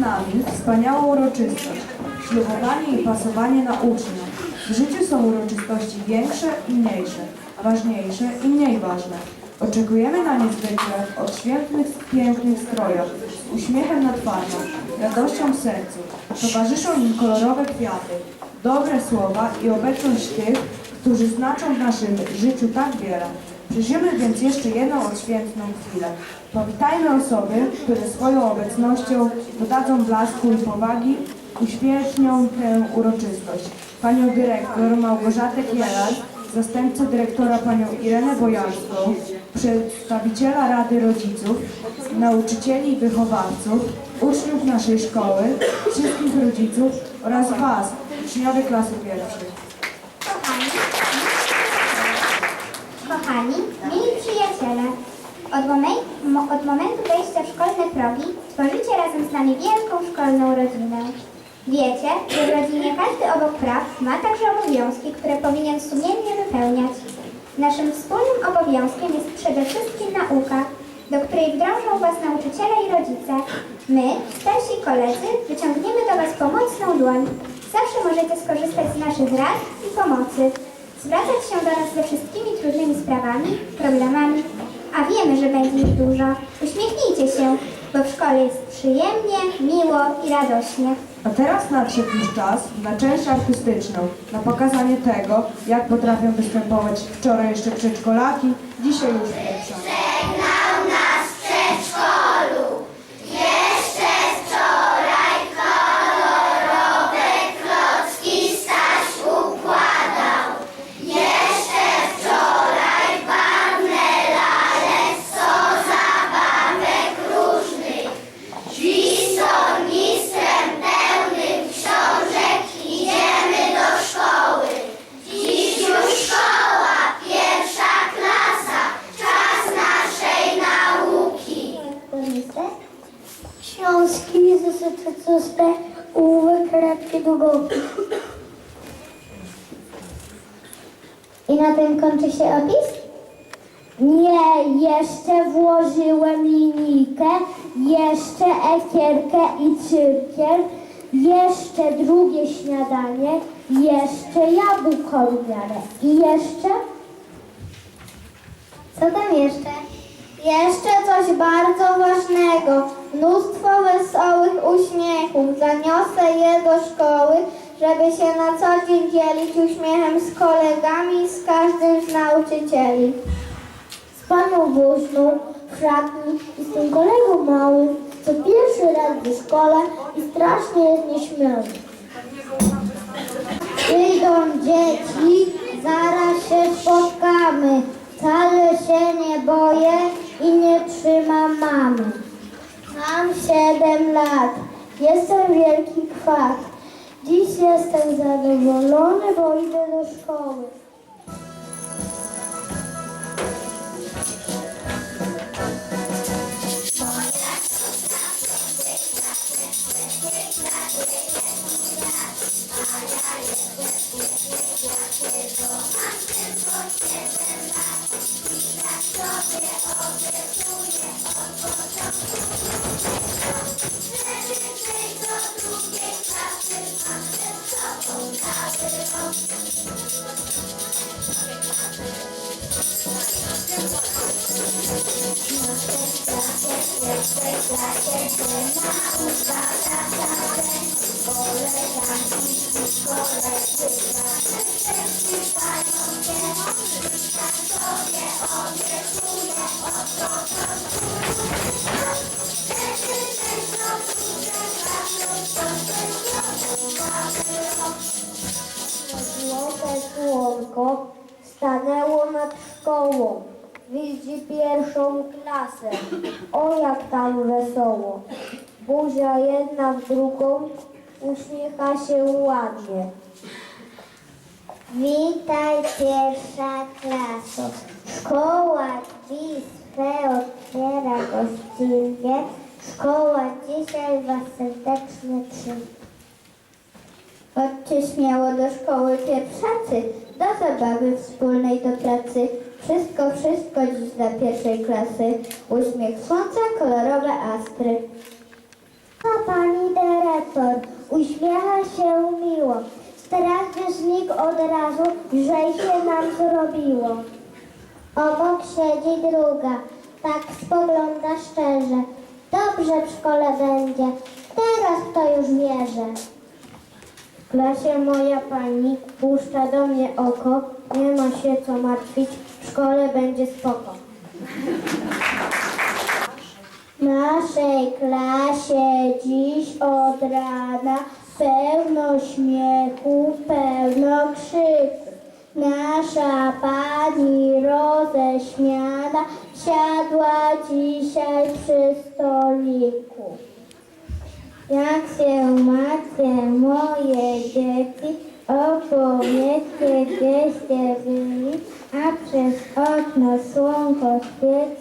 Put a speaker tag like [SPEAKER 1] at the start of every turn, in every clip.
[SPEAKER 1] Nami wspaniała uroczystość, ślubowanie i pasowanie na ucznia. W życiu są uroczystości większe i mniejsze, ważniejsze i mniej ważne. Oczekujemy na nie zwykle od świętnych, pięknych strojach, z uśmiechem na twarzach, radością w sercu. Towarzyszą im kolorowe kwiaty, dobre słowa i obecność tych, którzy znaczą w naszym życiu tak wiele. Przeżyjmy więc jeszcze jedną odświętną chwilę. Powitajmy osoby, które swoją obecnością dodadzą blasku i powagi, uświetnią tę uroczystość. Panią dyrektor Małgorzatę Kielar, zastępcę dyrektora panią Irenę Bojarską, przedstawiciela Rady Rodziców, nauczycieli i wychowawców, uczniów naszej szkoły, wszystkich rodziców oraz Was, uczniowie klasy pierwszej.
[SPEAKER 2] Kochani, kochani, mili przyjaciele, od, momen- mo- od momentu wejścia w szkolne progi tworzycie razem z nami wielką szkolną rodzinę. Wiecie, że w rodzinie każdy obok praw ma także obowiązki, które powinien sumiennie wypełniać. Naszym wspólnym obowiązkiem jest przede wszystkim nauka, do której wdrążą Was nauczyciele i rodzice. My, starsi koledzy, wyciągniemy do Was pomocną dłoń. Zawsze możecie skorzystać z naszych rad i pomocy. Zwracać się do nas ze wszystkimi trudnymi sprawami, problemami, a wiemy, że będzie ich dużo. Uśmiechnijcie się, bo w szkole jest przyjemnie, miło i radośnie.
[SPEAKER 1] A teraz nadszedł już czas na część artystyczną, na pokazanie tego, jak potrafią występować wczoraj jeszcze przedszkolaki, dzisiaj już pierwsza.
[SPEAKER 2] I na tym kończy się opis?
[SPEAKER 3] Nie, jeszcze włożyłem linijkę, jeszcze ekierkę i cyrkiel, jeszcze drugie śniadanie, jeszcze jabłko rumiane i jeszcze...
[SPEAKER 2] Co tam jeszcze?
[SPEAKER 3] Jeszcze coś bardzo ważnego. Mnóstwo wesołych uśmiechów. Zaniosę je do szkoły, żeby się na co dzień dzielić uśmiechem z kolegami i z każdym z nauczycieli. Z panią woźną, w szatni i z tym kolegą małym, co pierwszy raz w szkole i strasznie jest nieśmiały. Przyjdą dzieci, zaraz się spotkamy. Wcale się nie boję i nie trzymam mamy. Mam siedem lat, jestem wielki kwak. Dziś jestem zadowolony, bo idę do szkoły. Correct, pierwszą klasę. O jak tam wesoło. Buzia jedna w drugą uśmiecha się ładnie. Witaj pierwsza klaso. Szkoła swe otwiera gościnnie. Szkoła dzisiaj was serdecznie przyjmie. Chodźcie śmiało do szkoły pierwszacy, do zabawy wspólnej do pracy. Wszystko, wszystko dziś dla pierwszej klasy. Uśmiech słońca, kolorowe astry. A pani dyrektor uśmiecha się miło. Strażnik od razu lżej się nam zrobiło. Obok siedzi druga, tak spogląda szczerze. Dobrze w szkole będzie, teraz to już mierzę. W klasie moja pani puszcza do mnie oko, nie ma się co martwić, szkole będzie spoko. W naszej klasie dziś od rana pełno śmiechu, pełno krzyku. Nasza pani roześmiana siadła dzisiaj przy stoliku. Jak się macie moje dzieci, opowiedzcie przez darkness swung past it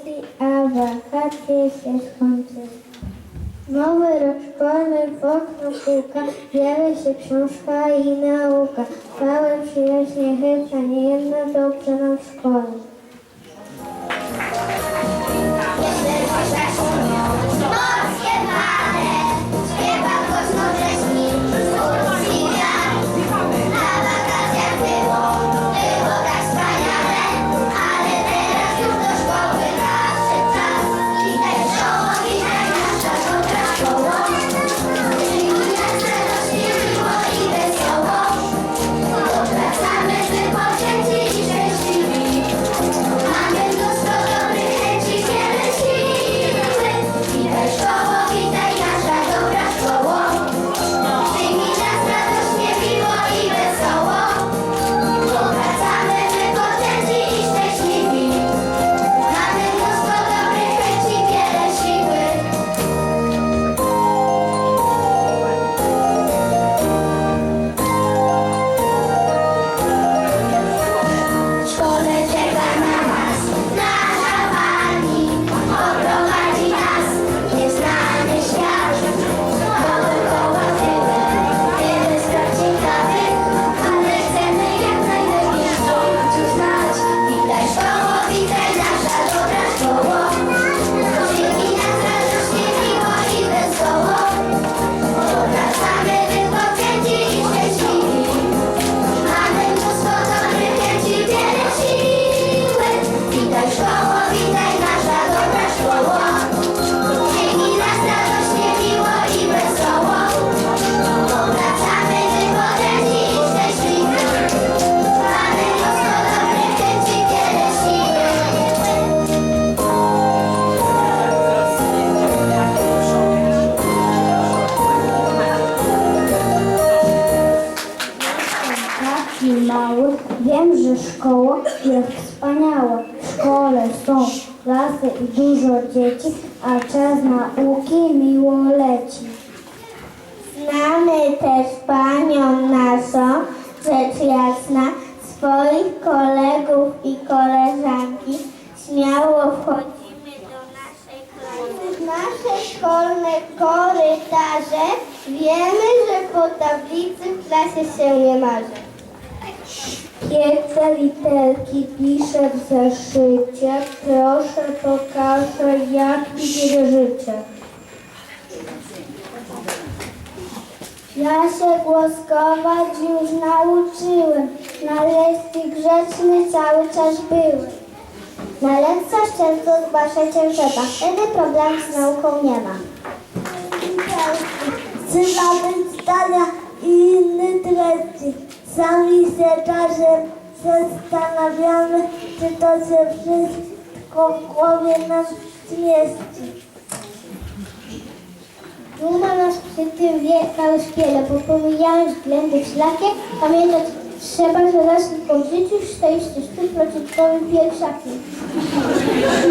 [SPEAKER 3] jest wspaniała. W szkole są klasy i dużo dzieci, a czas nauki miło leci. Znamy też panią naszą, rzecz jasna, swoich kolegów i koleżanki. Śmiało wchodzimy do naszej klasy. Nasze szkolne korytarze wiemy, że po tablicy w klasie się nie marzy. Pierwsze literki piszę w zeszycie. Proszę pokażę, jak mi życie. Ja się głoskować już nauczyłem. Na lekcji grzeczny cały czas byłem. Na lekcjach często zgłasza się trzeba. Wtedy problemu z nauką nie ma. Cyfrowe zdania i inne treści. Sami się czasem zastanawiamy, czy to się wszystko w głowie nam zmieści. Duma nas przy tym wie na rozpiele, bo pomijając względy wszelakie, pamiętać trzeba, że raz po życiu szczęście stuprocentowym pierwszakiem.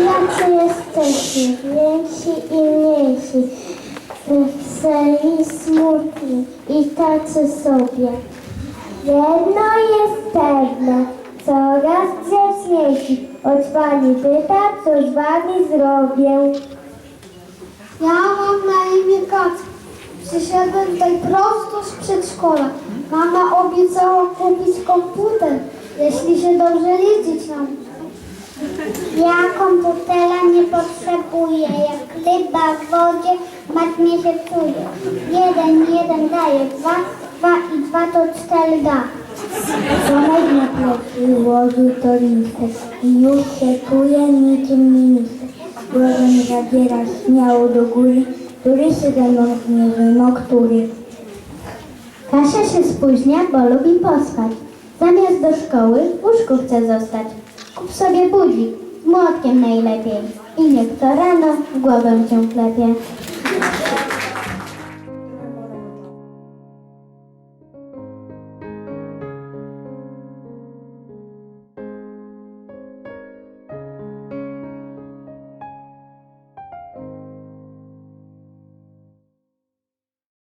[SPEAKER 3] Jacy jesteśmy, więksi i mniejsi, weseli, smutni i tacy sobie. Jedno jest pewne, coraz grzeczniejsi. Od pani pyta, co z wami zrobię. Ja mam na imię Kac. Przyszedłem tutaj prosto z przedszkola. Mama obiecała kupić komputer, jeśli się dobrze liczyć nam. Ja komputera nie potrzebuję, jak ryba w wodzie, matnie się czuje. Jeden, jeden daje dwa, dwa i dwa to cztery da. Tomek na plecy ułożył to listek i już się czuje niczym minister. Głowę zabiera śmiało do góry, który się ze mną zmierzy, no który. Kasia się spóźnia, bo lubi pospać. Zamiast do szkoły w łóżku chce zostać. Kup sobie budzik, młotkiem najlepiej. I niech to rano w głowę cię klepie.